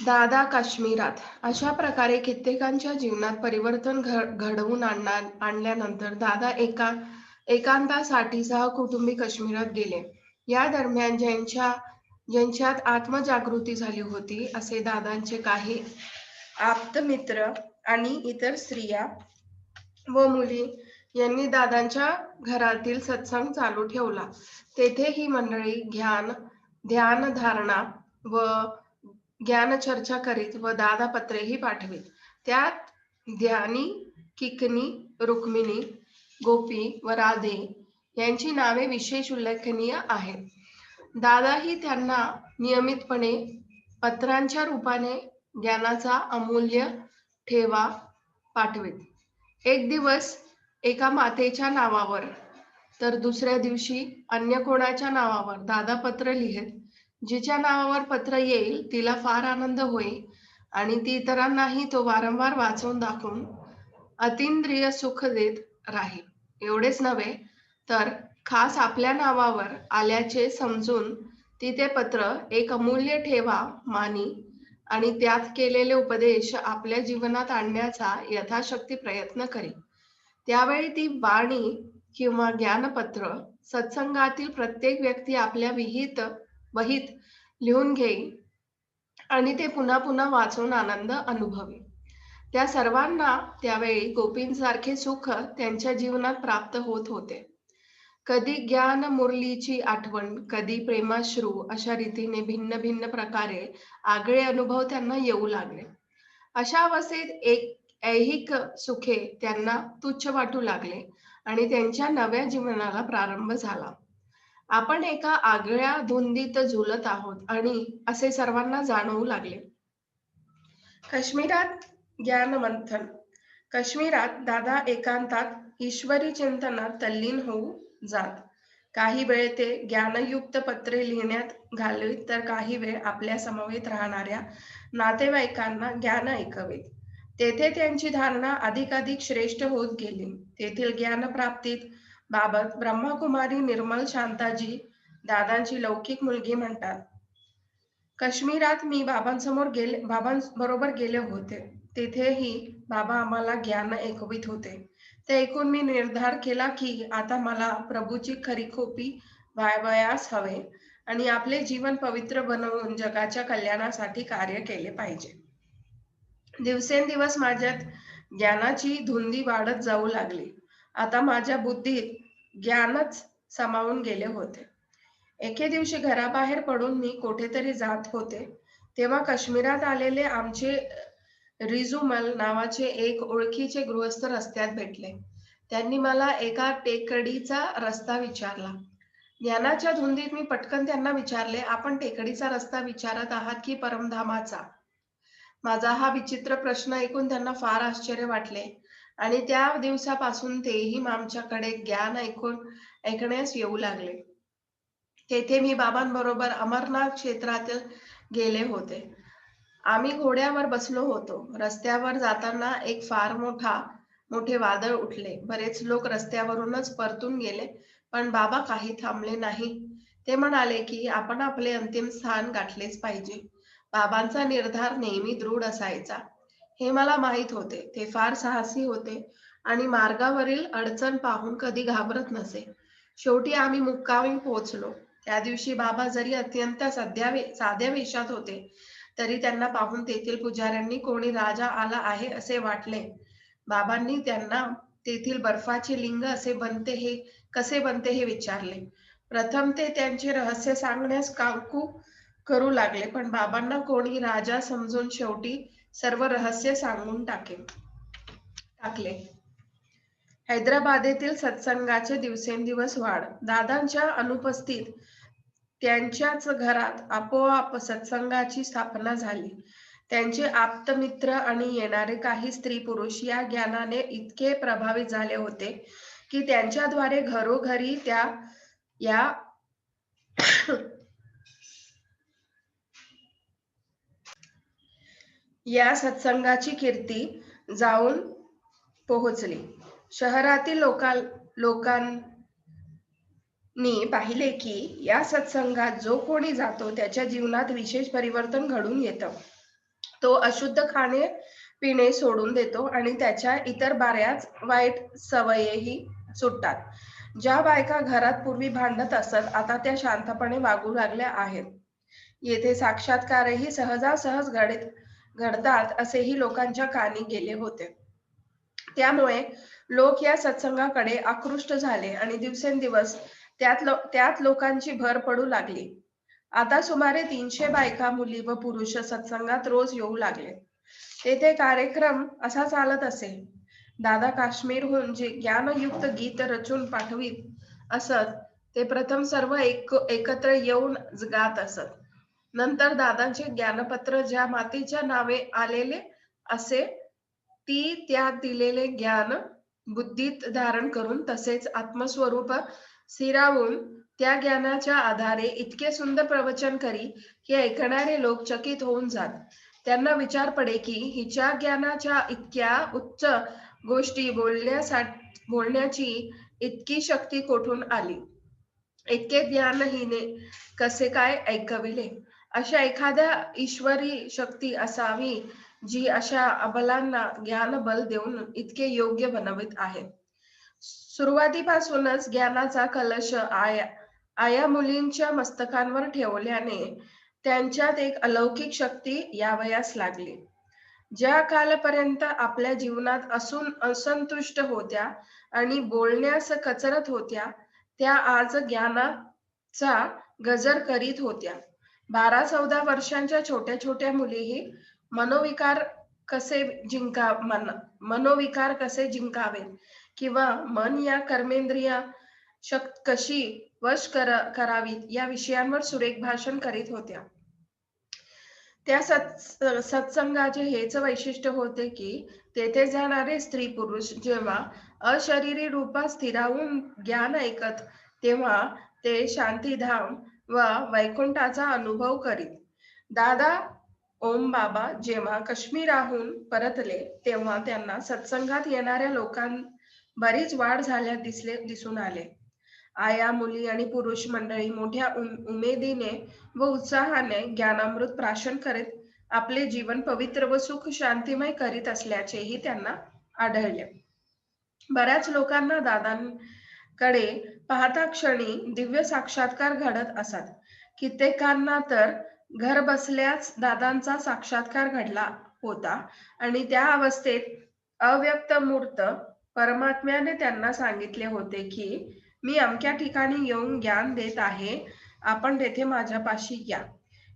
दादा काश्मीरात. अशा प्रकारे कित्येकांच्या जीवनात परिवर्तन घडवून आणणार आणल्यानंतर दादा एका एकांतासाठी सहकुटुंबी काश्मीरात गेले. या दरम्यान ज्यांच्या ज्यांच्यात आत्मजागृती झाली होती असे दादांचे काही आप्तमित्र आणि इतर स्त्रिया व मुली यांनी दादांच्या घरातील सत्संग चालू ठेवला. तेथे ही मंडळी ज्ञान ध्यान धारणा व ज्ञान चर्चा करीत व दादा पत्रेही त्यात ध्यानी किकनी रुक्मिणी गोपी व राधे यांची नावे विशेष उल्लेखनीय आहेत. दादाही त्यांना नियमितपणे पत्रांच्या रूपाने ज्ञानाचा अमूल्य ठेवा पाठवित. एक दिवस एका मातेच्या नावावर तर दुसऱ्या दिवशी अन्य कोणाच्या नावावर दादा पत्र लिहित जिच्या नावावर पत्र येईल तिला फार आनंद होईल आणि ती इतरांनाही तो वारंवार वाचून दाखवून अतिंद्रिय सुख देत राहील. एवढेच नव्हे तर खास आपल्या नावावर आल्याचे समजून ती ते पत्र एक अमूल्य ठेवा मानी आणि त्यात केलेले उपदेश आपल्या जीवनात आणण्याचा यथाशक्ती प्रयत्न करी. त्यावेळी ती वाणी किंवा ज्ञानपत्र सत्संगातील प्रत्येक व्यक्ती आपल्या विहित वहीत लिहून घेईल आणि ते पुन्हा पुन्हा वाचून आनंद अनुभवी. त्या सर्वांना त्यावेळी गोपींसारखे सुख त्यांच्या जीवनात प्राप्त होत होते. कधी ज्ञान मुरलीची आठवण कधी प्रेमाश्रू अशा रीतीने भिन्न भिन्न प्रकारे आगळे अनुभव त्यांना येऊ लागले. अशा अवस्थेत एक ऐहिक सुखे त्यांना तुच्छ वाटू लागले आणि त्यांच्या नव्या जीवनाला प्रारंभ झाला. आपण एका आगळ्या धुंदीत झुलत आहोत आणि असे सर्वांना जाणवू लागले. काश्मीरात ज्ञान मंथन काश्मीरात दादा एकांतात ईश्वरी चिंतनात तल्लीन होऊ जात. काही वेळ ते ज्ञानयुक्त पत्रे लिहिण्यात घालवीत तर काही वेळ आपल्या समवेत राहणाऱ्या नातेवाईकांना ज्ञान ऐकवीत. तेथे त्यांची धारणा अधिकाधिक श्रेष्ठ होत गेली. तेथील ज्ञान प्राप्तीत बाबत ब्रह्मकुमारी निर्मल शांताजी दादांची लौकिक मुलगी म्हणतात. काश्मीरात मी बाबांसमोर गेले बाबांबरोबर गेले होते. तेथेही बाबा आम्हाला ज्ञान ऐकवित होते. ते ऐकून मी निर्धार केला की आता मला प्रभूची खरी खोपी व्हावयास हवे आणि आपले जीवन पवित्र बनवून जगाच्या कल्याणासाठी कार्य केले पाहिजे. दिवसेंदिवस माझ्यात ज्ञानाची धुंदी वाढत जाऊ लागली. आता माझ्या बुद्धीत ज्ञानच समावून गेले होते. एके दिवशी घराबाहेर पडून मी कुठेतरी जात होते. तेव्हा काश्मीरात आलेले आमचे रिजुमल नावाचे एक ओळखीचे गृहस्थ रस्त्यात भेटले. त्यांनी मला एका टेकडीचा रस्ता विचारला. ज्ञानाच्या धुंदीत मी पटकन त्यांना विचारले आपण टेकडीचा रस्ता विचारत आहात की परमधामाचा? माझा हा विचित्र प्रश्न ऐकून त्यांना फार आश्चर्य वाटले. आणि त्या दिवसापासून तेही आमच्याकडे ज्ञान ऐकून ऐकण्यास येऊ लागले. तेथे मी बाबांबरोबर अमरनाथ क्षेत्रात गेले होते. आम्ही घोड्यावर बसलो होतो. रस्त्यावर जाताना एक फार मोठा मोठे वादळ उठले. बरेच लोक रस्त्यावरूनच परतून गेले पण बाबा काही थांबले नाही. ते म्हणाले की आपण आपले अंतिम स्थान गाठलेच पाहिजे. बाबांचा निर्धार नेहमी दृढ असायचा. हे मला माहीत होते. ते फार साहसी होते आणि मार्गावरील अडचण पाहून कधी घाबरत नसे. शेवटी आम्ही मुक्कामी पोहोचलो. त्या दिवशी बाबा जरी अत्यंत सध्या साध्या वेशात होते तरी त्यांना पाहून तेथील पुजाऱ्यांनी कोणी राजा आला आहे असे वाटले. बाबांनी त्यांना तेथील बर्फाचे लिंग असे बनते हे कसे बनते हे विचारले. प्रथम ते त्यांचे रहस्य सांगण्यास काकू करू लागले पण बाबांना कोणी राजा समजून शेवटी सर्व रहस्य सांगून टाके. टाकले. हैदराबादेतील सत्संगाचे दिवसेंदिवस वाढ. दादांच्या अनुपस्थित त्यांच्याच घरात आपोआप सत्संगाची स्थापना झाली. त्यांचे आप्तमित्र आणि येणारे काही स्त्री पुरुष या ज्ञानाने इतके प्रभावित झाले होते की त्यांच्याद्वारे घरोघरी त्या या या सत्संगाची कीर्ती जाऊन पोहोचली. शहरातील लोका लोकांनी पाहिले की या सत्संगात जो कोणी जातो त्याच्या जीवनात विशेष परिवर्तन घडून येतं. तो अशुद्ध खाणे पिणे सोडून देतो आणि त्याच्या इतर बऱ्याच वाईट सवयीही सुटतात. ज्या बायका घरात पूर्वी भांडत असत आता त्या शांतपणे वागू लागल्या आहेत. येथे साक्षात्कारही सहजासहज घडत घडतात असेही लोकांच्या कानी गेले होते. त्यामुळे लोक या सत्संगाकडे आकृष्ट झाले आणि दिवसेंदिवस त्यात लो त्यात लोकांची भर पडू लागली. आता सुमारे तीनशे बायका मुली व पुरुष सत्संगात रोज येऊ लागले. तेथे कार्यक्रम असा चालत असे. दादा काश्मीरहून जे ज्ञानयुक्त गीत रचून पाठवीत असत ते प्रथम सर्व एक एकत्र येऊन गात असत. नंतर दादांचे ज्ञानपत्र ज्या मातेच्या नावे आलेले असे ती त्यात दिलेले ज्ञान बुद्धीत धारण करून तसेच आत्मस्वरूप स्थिरावून त्या ज्ञानाच्या आधारे इतके सुंदर प्रवचन करी की ऐकणारे लोक चकित होऊन जात. त्यांना विचार पडे की हिच्या ज्ञानाच्या इतक्या उच्च गोष्टी बोलण्यासाठी बोलण्याची इतकी शक्ती कोठून आली? इतके ज्ञान हिने कसे काय ऐकविले? अशा एखाद्या ईश्वरी शक्ती असावी जी अशा अबलांना ज्ञान बल देऊन इतके योग्य बनवित आहे. सुरुवातीपासूनच ज्ञानाचा कलश आया आया मुलींच्या मस्तकांवर ठेवल्याने त्यांच्यात एक अलौकिक शक्ती यावयास लागली. ज्या कालपर्यंत आपल्या जीवनात असून असंतुष्ट होत्या आणि बोलण्यास कचरत होत्या त्या आज ज्ञानाचा गजर करीत होत्या. बारा चौदा वर्षांच्या छोट्या छोट्या मुलीही मनोविकार कसे जिंका मन मनोविकार कसे जिंकावे किंवा मन या कर्मेंद्रिया शक्त कशी वश कर करावीत? या विषयांवर सुरेख भाषण करीत होत्या. त्या सत् सत्संगाचे हेच वैशिष्ट्य होते की तेथे जाणारे स्त्री पुरुष जेव्हा अशरीरी रूपात स्थिरावून ज्ञान ऐकत तेव्हा ते शांतीधाम व वैकुंठाचा अनुभव करीत. दादा ओम बाबा जेव्हा काश्मीराहून परतले तेव्हा त्यांना सत्संगात येणाऱ्या लोकां बरीच वाढ झाल्या दिसले दिसून आले. आया मुली आणि पुरुष मंडळी मोठ्या उमेदीने व उत्साहाने ज्ञानामृत प्राशन करीत आपले जीवन पवित्र व सुख शांतिमय करीत असल्याचेही त्यांना आढळले. बऱ्याच लोकांना दादांकडे पाहता क्षणी दिव्य साक्षात्कार घडत असत. कित्येकांना तर घर बसल्याच दादांचा साक्षात्कार घडला होता आणि त्या अवस्थेत अव्यक्त मूर्त परमात्म्याने त्यांना सांगितले होते की मी अमक्या ठिकाणी येऊन ज्ञान देत आहे. आपण तेथे माझ्यापाशी या.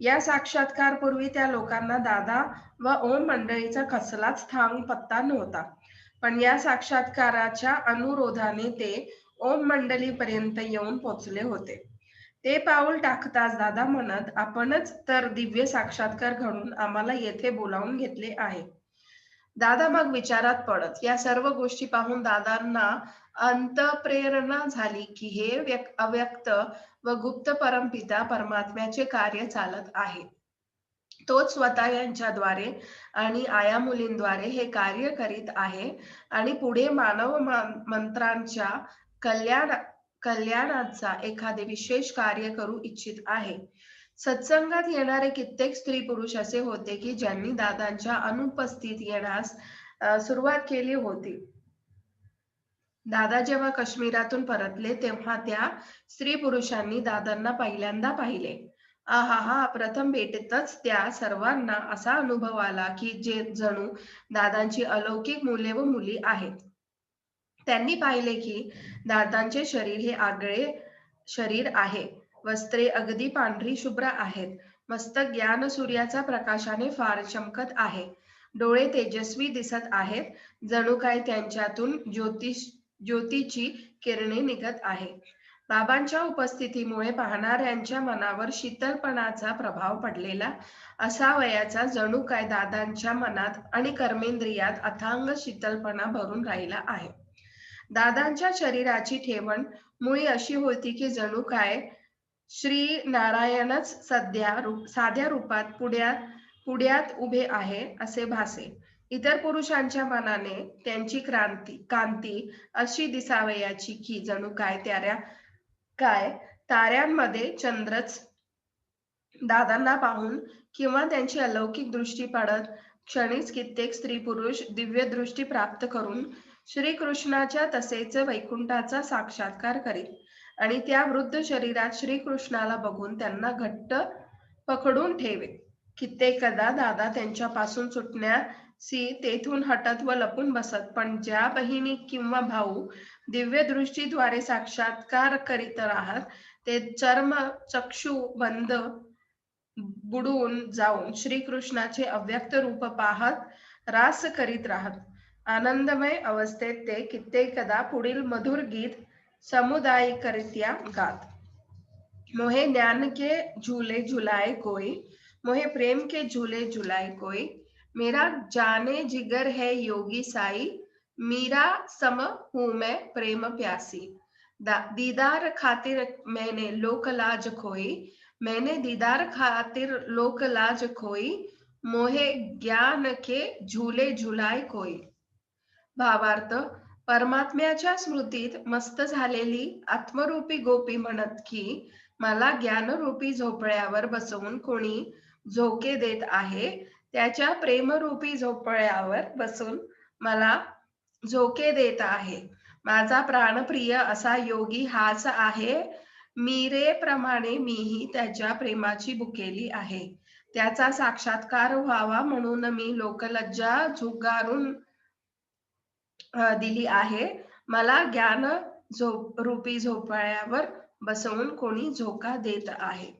या साक्षात्कार पूर्वी त्या लोकांना दादा व ओम मंडळीचा कसलाच थांग पत्ता नव्हता. पण या साक्षात्काराच्या अनुरोधाने ते ओम मंडळी पर्यंत येऊन पोचले होते. ते पाऊल टाकताच दादा म्हणत आपणच तर दिव्य साक्षात्कार घडून आम्हाला येथे बोलावून घेतले आहे. दादा मग विचारात पडत या सर्व गोष्टी पाहून दादांना अंतप्रेरणा झाली की हे अव्यक्त व गुप्त परमपिता परमात्म्याचे कार्य चालत आहे. तोच स्वतः यांच्याद्वारे आणि आया मुलींद्वारे हे कार्य करीत आहे आणि पुढे मानव मंत्रांच्या कल्याण कल्याणाचा एखादे विशेष कार्य करू इच्छित आहे. सत्संगात येणारे कित्येक स्त्री पुरुष असे होते की ज्यांनी दादांच्या अनुपस्थित येण्यास सुरुवात केली होती. दादा जेव्हा काश्मीरातून परतले तेव्हा त्या स्त्री पुरुषांनी दादांना पहिल्यांदा पाहिले. आहा हा प्रथम भेटेतच त्या सर्वांना असा अनुभव आला की जे जणू दादांची अलौकिक मुले व मुली आहेत. त्यांनी पाहिले की दातांचे शरीर हे आगळे शरीर आहे. वस्त्रे अगदी पांढरी शुभ्र आहेत. मस्तक ज्ञान सूर्याचा प्रकाशाने फार चमकत आहे. डोळे तेजस्वी दिसत आहेत. जणू काय त्यांच्यातून ज्योतिष ज्योतीची किरणे निघत आहे. बाबांच्या उपस्थितीमुळे पाहणाऱ्यांच्या मनावर शीतलपणाचा प्रभाव पडलेला असा वयाचा जणू काय दादांच्या मनात आणि कर्मेंद्रियात अथांग शीतलपणा भरून राहिला आहे. दादांच्या शरीराची ठेवण मुळी अशी होती की जणू काय श्री नारायणच सध्या रूप साध्या रूपात पुढ्यात पुढ्यात उभे आहे असे भासे. इतर पुरुषांच्या मनाने त्यांची क्रांती कांती अशी दिसावयाची की जणू काय त्याऱ्या काय ताऱ्यांमध्ये चंद्रच दादांना पाहून किंवा त्यांची अलौकिक दृष्टी पडत क्षणीच कित्येक स्त्री पुरुष दिव्य दृष्टी प्राप्त करून श्रीकृष्णाच्या तसेच वैकुंठाचा साक्षात्कार करीत आणि त्या वृद्ध शरीरात श्रीकृष्णाला बघून त्यांना घट्ट पकडून ठेवे कित्येकदा दादा त्यांच्यापासून सुटण्यासी तेथून हटत व लपून बसत पण ज्या बहिणी किंवा भाऊ दिव्य दृष्टीद्वारे साक्षात्कार करीत राहत ते चर्म चक्षु बंद बुडून जाऊन श्रीकृष्णाचे अव्यक्त रूप पाहत रास करीत राहत. आनंदमय अवस्थेत ते कित्येकदा पुढील मधुर गीत समुदायिकरित्या गात. मोहे ज्ञान के झूले झुलाए कोई, मोहे प्रेम के झूले झुलाए कोई, मेरा जाने जिगर है योगी साई, मीरा सम हूँ मैं प्रेम प्यासी. दीदार खातिर मैंने लोक लाज खोई, मैंने दीदार खातिर लोक लाज खोई, मोहे ज्ञान के झूले झुलाय कोई. भावार्थ परमात्म्याच्या स्मृतीत मस्त झालेली आत्मरूपी गोपी म्हणत की मला ज्ञानरूपी झोपळ्यावर बसवून कोणी झोके देत आहे त्याच्या प्रेमरूपी झोपळ्यावर बसून मला झोके देत आहे. माझा प्राणप्रिय असा योगी हाच आहे मीरेप्रमाणे मीही त्याच्या प्रेमाची बुकेली आहे. त्याचा साक्षात्कार व्हावा म्हणून मी लोकलज्जा झुगारून दिली आहे. मला ज्ञान झोप रूपी झोपाळ्यावर बसवून कोणी झोका देत आहे.